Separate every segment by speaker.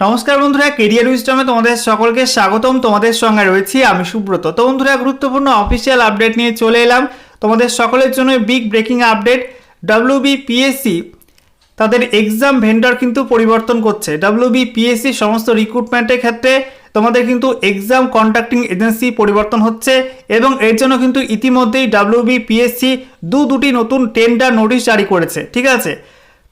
Speaker 1: নমস্কার বন্ধুরা কেরিয়ার উইস্টমে তোমাদের সকলকে স্বাগতম। তোমাদের সঙ্গে রয়েছি আমি সুব্রত। তো বন্ধুরা, গুরুত্বপূর্ণ অফিসিয়াল আপডেট নিয়ে চলে এলাম। তোমাদের সকলের জন্য বিগ ব্রেকিং আপডেট ডাব্লিউবিপিএসসি তাদের এক্সাম ভেন্ডার কিন্তু পরিবর্তন করছে। ডাব্লিউবিপিএসসি সমস্ত রিক্রুটমেন্টের ক্ষেত্রে তোমাদের কিন্তু এক্সাম কন্ডাক্টিং এজেন্সি পরিবর্তন হচ্ছে এবং এর জন্য কিন্তু ইতিমধ্যেই ডাব্লিউবিপিএসসি দু দুটি নতুন টেন্ডার নোটিশ জারি করেছে। ঠিক আছে?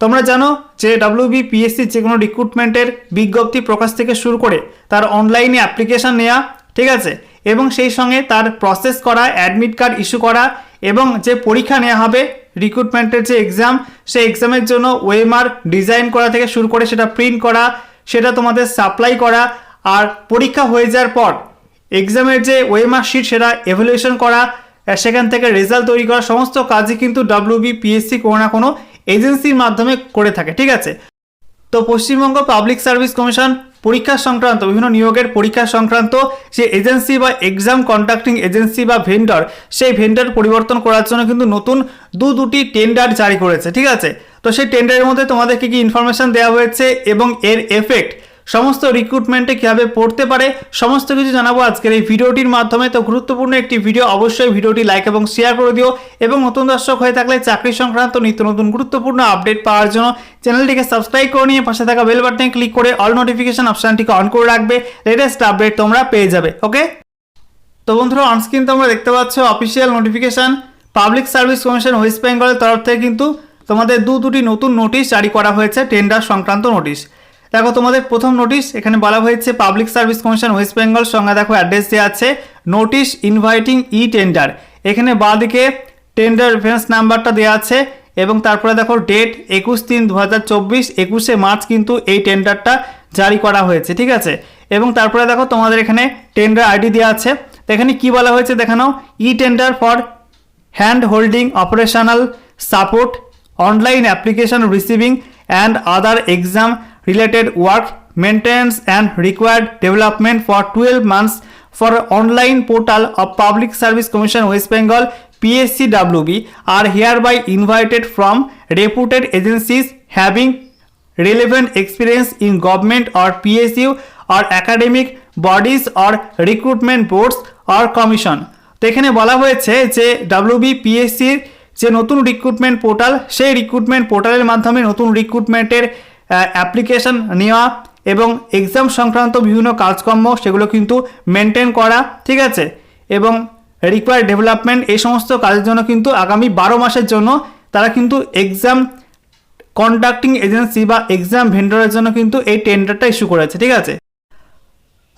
Speaker 1: তোমরা জানো যে ডাব্লিউবিপিএসসি যে কোনো রিক্রুটমেন্টের বিজ্ঞপ্তি প্রকাশ থেকে শুরু করে তার অনলাইনে অ্যাপ্লিকেশন নেওয়া ঠিক আছে? এবং সেই সঙ্গে তার প্রসেস করা অ্যাডমিট কার্ড ইস্যু করা এবং যে পরীক্ষা নেওয়া হবে রিক্রুটমেন্টের যে এক্সাম সেই এক্সামের জন্য ওয়েমার ডিজাইন করা থেকে শুরু করে সেটা প্রিন্ট করা, সেটা তোমাদের সাপ্লাই করা আর পরীক্ষা হয়ে যাওয়ার পর এক্সামের যে ওয়েমার শিট সেটা এভ্যালুয়েশন করা, সেখান থেকে রেজাল্ট তৈরি করা, সমস্ত কাজই কিন্তু ডাব্লিউবিপিএসসি কোনো না কোনো এজেন্সির মাধ্যমে করে থাকে, ঠিক আছে? তো পশ্চিমবঙ্গ পাবলিক সার্ভিস কমিশন পরীক্ষা সংক্রান্ত, বিভিন্ন নিয়োগের পরীক্ষা সংক্রান্ত যে এজেন্সি বা এক্সাম কন্ট্রাক্টিং এজেন্সি বা ভেন্ডর সেই ভেন্ডার পরিবর্তন করার জন্য কিন্তু নতুন দু দুটি টেন্ডার জারি করেছে, ঠিক আছে? তো সেই টেন্ডারের মধ্যে তোমাদেরকে কি ইনফরমেশান দেওয়া হয়েছে এবং এর এফেক্ট সমস্ত রিক্রুটমেন্টে কীভাবে পড়তে পারে, সমস্ত কিছু জানাব আজকের এই ভিডিওটির মাধ্যমে। তো গুরুত্বপূর্ণ একটি ভিডিও অবশ্যই ভিডিওটি লাইক এবং শেয়ার করে দিও এবং নতুন দর্শক হয়ে থাকলে চাকরি সংক্রান্ত নিত্য নতুন গুরুত্বপূর্ণ আপডেট পাওয়ার জন্য চ্যানেলটিকে সাবস্ক্রাইব করে নিয়ে পাশে থাকা বেল বাটনে ক্লিক করে অল নোটিফিকেশন অপশানটিকে অন করে রাখবে। লেটেস্ট আপডেট তোমরা পেয়ে যাবে ওকে তো বন্ধুরা অনস্ক্রিন তোমরা দেখতে পাচ্ছ official notification public service commission West বেঙ্গলের তরফ থেকে কিন্তু তোমাদের দু দুটি নতুন নোটিশ জারি করা হয়েছে টেন্ডার সংক্রান্ত নোটিশ দেখো, তোমাদের প্রথম নোটিশ এখানে বলা হয়েছে public service commission West Bengal সঙ্গে দেখো অ্যাড্রেস দেওয়া আছে নোটিশ ইনভাইটিং ই টেন্ডার এখানে বাঁদিকে টেন্ডার রেফারেন্স নাম্বারটা দেওয়া আছে এবং তারপরে দেখো ডেট একুশ তিন দু হাজার চব্বিশ, একুশে মার্চ কিন্তু এই টেন্ডারটা জারি করা হয়েছে, ঠিক আছে? এবং তারপরে দেখো তোমাদের এখানে টেন্ডার আইডি দেওয়া আছে। এখানে কি বলা হয়েছে দেখানো e tender for hand holding operational support online application receiving and other exam related work maintenance and required development for 12 months for online portal of public service commission west bengal pscwb are hereby invited from reputed agencies having relevant experience in government or psu or academic bodies or recruitment boards or commission তো এখানে বলা হয়েছে যে ডাব্লিউবিপিএসসির যে নতুন recruitment portal সেই recruitment পোর্টালের মাধ্যমে নতুন রিক্রুটমেন্টের অ্যাপ্লিকেশন নেওয়া এবং এক্সাম সংক্রান্ত বিভিন্ন কাজকর্ম, সেগুলো কিন্তু মেনটেন করা, ঠিক আছে? এবং রিকোয়ার ডেভেলপমেন্ট এই সমস্ত কাজের জন্য কিন্তু আগামী বারো মাসের জন্য তারা কিন্তু এক্সাম কন্ডাক্টিং এজেন্সি বা এক্সাম ভেন্ডরের জন্য কিন্তু এই টেন্ডারটা ইস্যু করেছে, ঠিক আছে?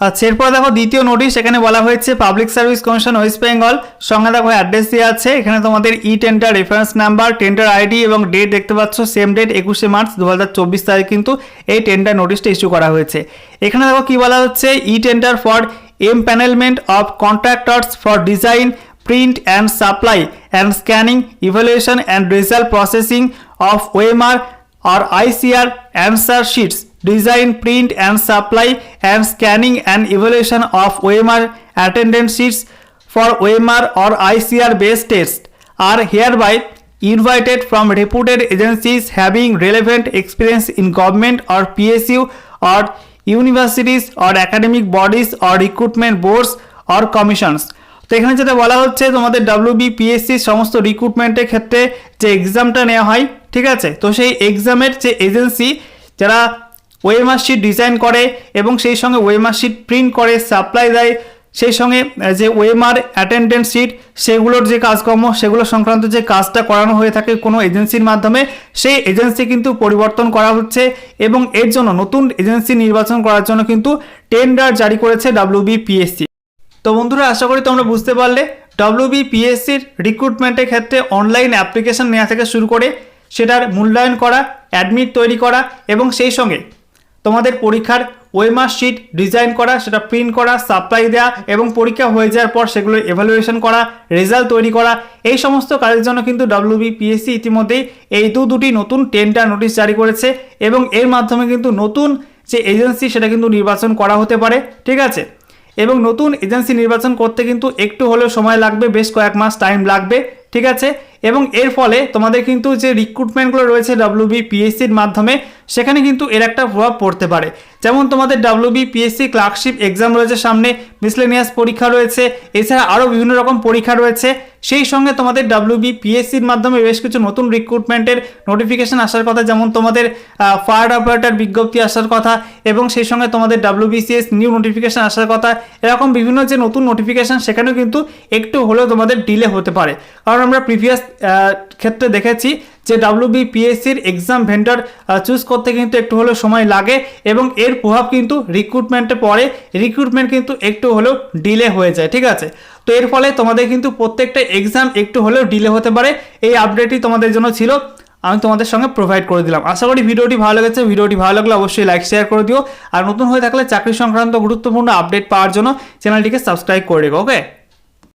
Speaker 1: আচ্ছা এরপর দেখো দ্বিতীয় নোটিশ এখানে বলা হয়েছে public service commission West Bengal সঙ্গে দেখো অ্যাড্রেস দেওয়া আছে এখানে তোমাদের e tender reference number tender ID এবং ডেট দেখতে পাচ্ছ সেম ডেট একুশে মার্চ দু হাজার চব্বিশ তারিখ কিন্তু এই টেন্ডার নোটিশটা ইস্যু করা হয়েছে। এখানে দেখো কি বলা হচ্ছে e tender for empanelment of contractors for design print and supply and scanning evaluation and result processing of OMR or ICR answer sheets, design print and supply and scanning and evaluation of OMR attendances for OMR or ICR based test are hereby invited from reputed agencies having relevant experience in government or PSU or universities or academic bodies or recruitment boards or commissions তো এখানে যেটা বলা হচ্ছে, তোমাদের W বিপিএসসির সমস্ত রিক্রুটমেন্টের ক্ষেত্রে যে এক্সামটা নেওয়া হয়, ঠিক আছে? তো সেই এক্সামের যে এজেন্সি যারা ওয়েমার শিট ডিজাইন করে এবং সেই সঙ্গে ওয়েমার শিট প্রিন্ট করে সাপ্লাই দেয়। সেই সঙ্গে যে ওয়েমার অ্যাটেন্ডেন্ট শিট সেগুলোর যে কাজকর্ম, সেগুলো সংক্রান্ত যে কাজটা করানো হয়ে থাকে কোনো এজেন্সির মাধ্যমে, সেই এজেন্সি কিন্তু পরিবর্তন করা হচ্ছে এবং এর জন্য নতুন এজেন্সি নির্বাচন করার জন্য কিন্তু টেন্ডার জারি করেছে ডাব্লিউবিপিএসসি তো বন্ধুরা, আশা করি তোমরা বুঝতে পারলে ডব্লিউবিপিএসসির রিক্রুটমেন্টের ক্ষেত্রে অনলাইন অ্যাপ্লিকেশন নেওয়া থেকে শুরু করে, সেটার মূল্যায়ন করা অ্যাডমিট তৈরি করা এবং সেই সঙ্গে তোমাদের পরীক্ষার ওয়েমার শিট ডিজাইন করা, সেটা প্রিন্ট করা সাপ্লাই দেওয়া এবং পরীক্ষা হয়ে যাওয়ার পর সেগুলো এভালুয়েশন করা রেজাল্ট তৈরি করা, এই সমস্ত কাজের জন্য কিন্তু ডাব্লিউবিপিএসসি ইতিমধ্যেই এই দু দুটি নতুন টেন্ডার নোটিশ জারি করেছে এবং এর মাধ্যমে কিন্তু নতুন যে এজেন্সি সেটা কিন্তু নির্বাচন করা হতে পারে, ঠিক আছে? এবং নতুন এজেন্সি নির্বাচন করতে কিন্তু একটু হলেও সময় লাগবে, বেশ কয়েক মাস টাইম লাগবে। ঠিক আছে? এবং এর ফলে তোমাদের কিন্তু যে রিক্রুটমেন্টগুলো রয়েছে ডাব্লিউবি পিএসসির মাধ্যমে, সেখানে কিন্তু এর একটা প্রভাব পড়তে পারে। যেমন তোমাদের ডাব্লিউবি পিএসসি ক্লার্কশিপ এক্সাম রয়েছে সামনে মিসলেনিয়াস পরীক্ষা রয়েছে, এছাড়া আরও বিভিন্ন রকম পরীক্ষা রয়েছে। সেই সঙ্গে তোমাদের ডাব্লিউবি পিএসসির মাধ্যমে বেশ কিছু নতুন রিক্রুটমেন্টের নোটিফিকেশন আসার কথা, যেমন তোমাদের ফায়ার অপারেটার বিজ্ঞপ্তি আসার কথা, এবং সেই সঙ্গে তোমাদের ডাব্লিউবিসিএস নিউ নোটিফিকেশন আসার কথা। এরকম বিভিন্ন যে নতুন নোটিফিকেশান সেখানেও কিন্তু একটু হলেও তোমাদের ডিলে হতে পারে। কারণ আমরা প্রিভিয়াস ক্ষেত্রে দেখেছি যে ডাব্লিউবি পিএসসির এক্সাম ভেন্ডর চুজ করতে কিন্তু একটু হলেও সময় লাগে এবং এর প্রভাব কিন্তু রিক্রুটমেন্টে পড়ে। রিক্রুটমেন্ট কিন্তু একটু হলেও ডিলে হয়ে যায়, ঠিক আছে? তো এর ফলে তোমাদের কিন্তু প্রত্যেকটা এক্সাম একটু হলেও ডিলে হতে পারে। এই আপডেটটি তোমাদের জন্য ছিল। আমি তোমাদের সঙ্গে প্রোভাইড করে দিলাম। আশা করি ভিডিওটি ভালো লেগেছে। ভিডিওটি ভালো লাগলে অবশ্যই লাইক শেয়ার করে দিও। আর নতুন হয়ে থাকলে চাকরি সংক্রান্ত গুরুত্বপূর্ণ আপডেট পাওয়ার জন্য চ্যানেলটিকে সাবস্ক্রাইব করে রেখো ওকে